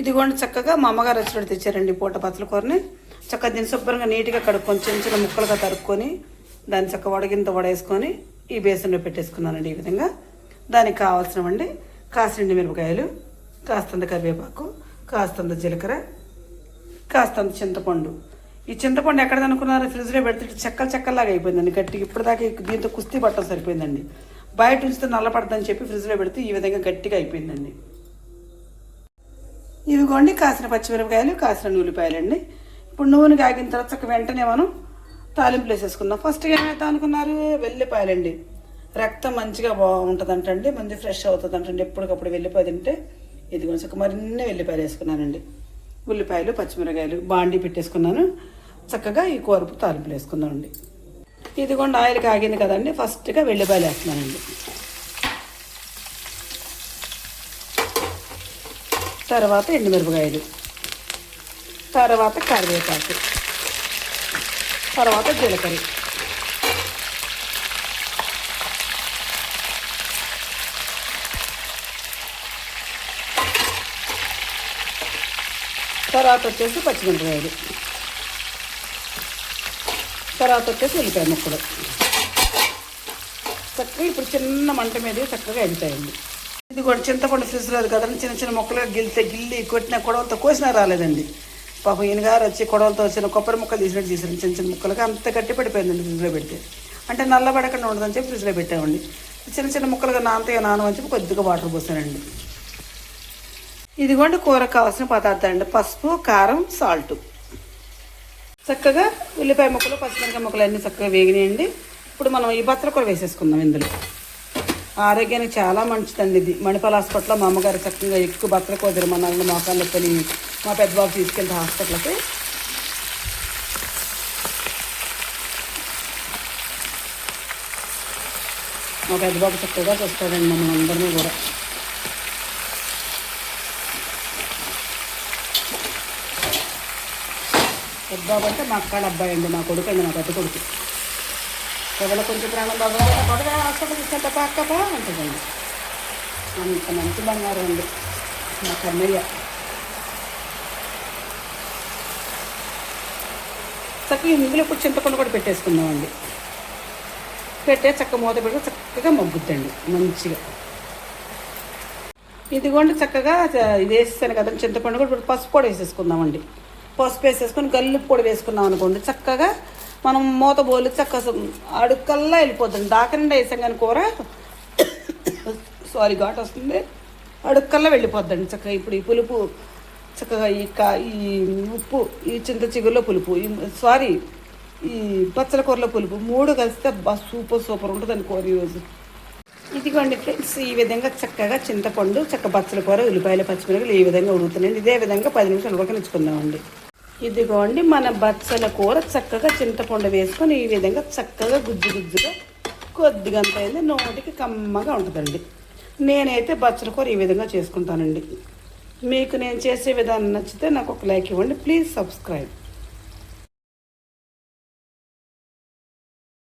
ఇదిగోండి చక్కగా మా అమ్మగారు వచ్చినట్టు తెచ్చారండి పూట పచ్చల కూరని. చక్కగా దీన్ని శుభ్రంగా నీట్గా కడుక్కొని చిన్న చిన్న ముక్కలుగా తరుక్కొని దాన్ని చక్కగా వడగింత వడేసుకొని ఈ బేసన్లో పెట్టేసుకున్నానండి ఈ విధంగా. దానికి కావాల్సినవండి కాసిరెండు మిరపకాయలు కాస్తంత కరివేపాకు కాస్తంత జీలకర్ర కాస్తంత చింతపండు. ఈ చింతపండు ఎక్కడ అనుకున్నారు ఫ్రిడ్జ్లో పెడితే చెక్కలు చెక్కల్లాగా అయిపోయిందండి గట్టిగా ఇప్పటిదాకా దీంతో కుస్తీ పట్టడం సరిపోయిందండి. బయట ఉంచితే నల్లపడదని చెప్పి ఫ్రిడ్జ్లో పెడితే ఈ విధంగా గట్టిగా అయిపోయిందండి. ఇవిగోండి కాసిన పచ్చిమిరపకాయలు కాసిన ఉల్లిపాయలండి ఇప్పుడు నూనె కాగిన తర్వాత వెంటనే మనం తాలింపులు వేసేసుకుందాం. ఫస్ట్ ఏమైతే అనుకున్నారు? వెల్లిపాయలండి. రక్తం మంచిగా బాగుంటుందంటండి మంది ఫ్రెష్ అవుతుందంటండి. ఎప్పటికప్పుడు వెళ్ళిపోయి తింటే ఇది కొంచెం మరిన్ని వెల్లిపాయలు వేసుకున్నానండి. ఉల్లిపాయలు పచ్చిమిరకాయలు బాండి పెట్టేసుకున్నాను. చక్కగా ఈ కూరపు తాలింపులు వేసుకుందామండి. ఇదిగోండి ఆయిల్ కాగింది కదండి ఫస్ట్గా వెల్లిపాయలు వేస్తున్నానండి. తర్వాత ఎండుమిరపకాయలు. తర్వాత కరివేపాకు. తర్వాత జీలకర్ర. తర్వాత వచ్చేసి పచ్చిమిరపకాయలు. తర్వాత వచ్చేసి ఉల్లిపాయ ముక్కలు. చక్కగా ఇప్పుడు చిన్న మంట మీద చక్కగా ఎగుతాయండి ఇది కూడా చింతపండు ఫ్రిడ్జ్ లేదు కదండి చిన్న చిన్న మొక్కలుగా గిల్తే గిల్లి కొట్టిన కొడవలతో కోసినా రాలేదండి. పాపం ఈయనగారు వచ్చి కొడవలతో వచ్చిన కొబ్బరి ముక్కలు తీసినట్టు తీసారు చిన్న చిన్న ముక్కలుగా అంత గట్టి పడిపోయిందండి ఫ్రిడ్జ్లో పెడితే. అంటే నల్లబడకుండా ఉండదని చెప్పి ఫ్రిడ్జ్లో పెట్టామండి. చిన్న చిన్న ముక్కలుగా నానతగా అని చెప్పి కొద్దిగా వాటర్ పోసానండి. ఇదిగోండి కూరకు కావాల్సిన పదార్థాలు అండి. పసుపు కారం సాల్ట్. చక్కగా ఉల్లిపాయ ముక్కలు పచ్చిమిరకాయ ముక్కలు అన్నీ చక్కగా వేగినాయండి. ఇప్పుడు మనం ఈ బత్తల కూర వేసేసుకుందాం ఇందులో. ఆరోగ్యానికి చాలా మంచిదండి ఇది. మణిపాల్ హాస్పిటల్లో మా అమ్మగారు చక్కగా ఎక్కువ బత్తల మా తిరమన్నారండి మోకాళ్ళు నొప్పని మా పెద్దబాబు తీసుకెళ్తే హాస్పిటల్కి. మా పెద్ద బాబు చక్కగా చూస్తాడండి మమ్మల్ని అందరినీ కూడా. పెద్ద బాబు అంటే మా అక్కడ అబ్బాయి అండి మా కొడుకు అండి మా పెద్ద కొడుకు. ఎవరో కొంచెం ప్రాణం బాగా కొడుకు హాస్పిటల్ ఇచ్చేంత పక్కపా అంటుందండి అంత మంచి బంగారం అండి మా కన్నయ్య. చక్కగా ఇందులో ఇప్పుడు చింతపండు కూడా పెట్టేసుకుందామండి. పెట్టే చక్క మూత పెడితే చక్కగా మగ్గుద్దండి మంచిగా. ఇదిగోండి చక్కగా ఇది వేసేసాను కదా చింతపండు కూడా ఇప్పుడు పసుపు కూడా వేసేసుకుందామండి. పసుపు వేసేసుకొని గల్లుపు కూడా వేసుకున్నాం అనుకోండి చక్కగా మనం మూత బోలు చక్క అడుక్కల్లా వెళ్ళిపోతుంది దాకనిండా వేసాం కానీ కూర. సారీ ఘాట్ వస్తుంది. అడుక్కల్లా వెళ్ళిపోద్దండి చక్కగా. ఇప్పుడు ఈ పులుపు చక్కగా ఈ కా ఈ ఉప్పు ఈ చింత చిగురులో పులుపు ఈ సారీ ఈ పచ్చల కూరలో పులుపు మూడు కలిస్తే బా సూపర్ సూపర్ ఉంటుందండి కూర ఈరోజు. ఇదిగోండి ఫ్రెండ్స్ ఈ విధంగా చక్కగా చింతపండు చక్క బచ్చల కూర ఉల్లిపాయలు పచ్చిమిరపకాయలు ఈ విధంగా ఉడుకుతున్నాయండి. ఇదే విధంగా పది నిమిషాలు ఉడకనిచ్చుకుందామండి. ఇదిగోండి మన బచ్చల కూర చక్కగా చింతపండు వేసుకొని ఈ విధంగా చక్కగా గుజ్జు గుజ్జుగా కొద్దిగా అంత అయింది. నోటికి కమ్మగా ఉంటుందండి. నేనైతే బచ్చల కూర ఈ విధంగా చేసుకుంటానండి. మీకు నేను చేసే విధానం నచ్చితే నాకు ఒక లైక్ ఇవ్వండి. Please subscribe.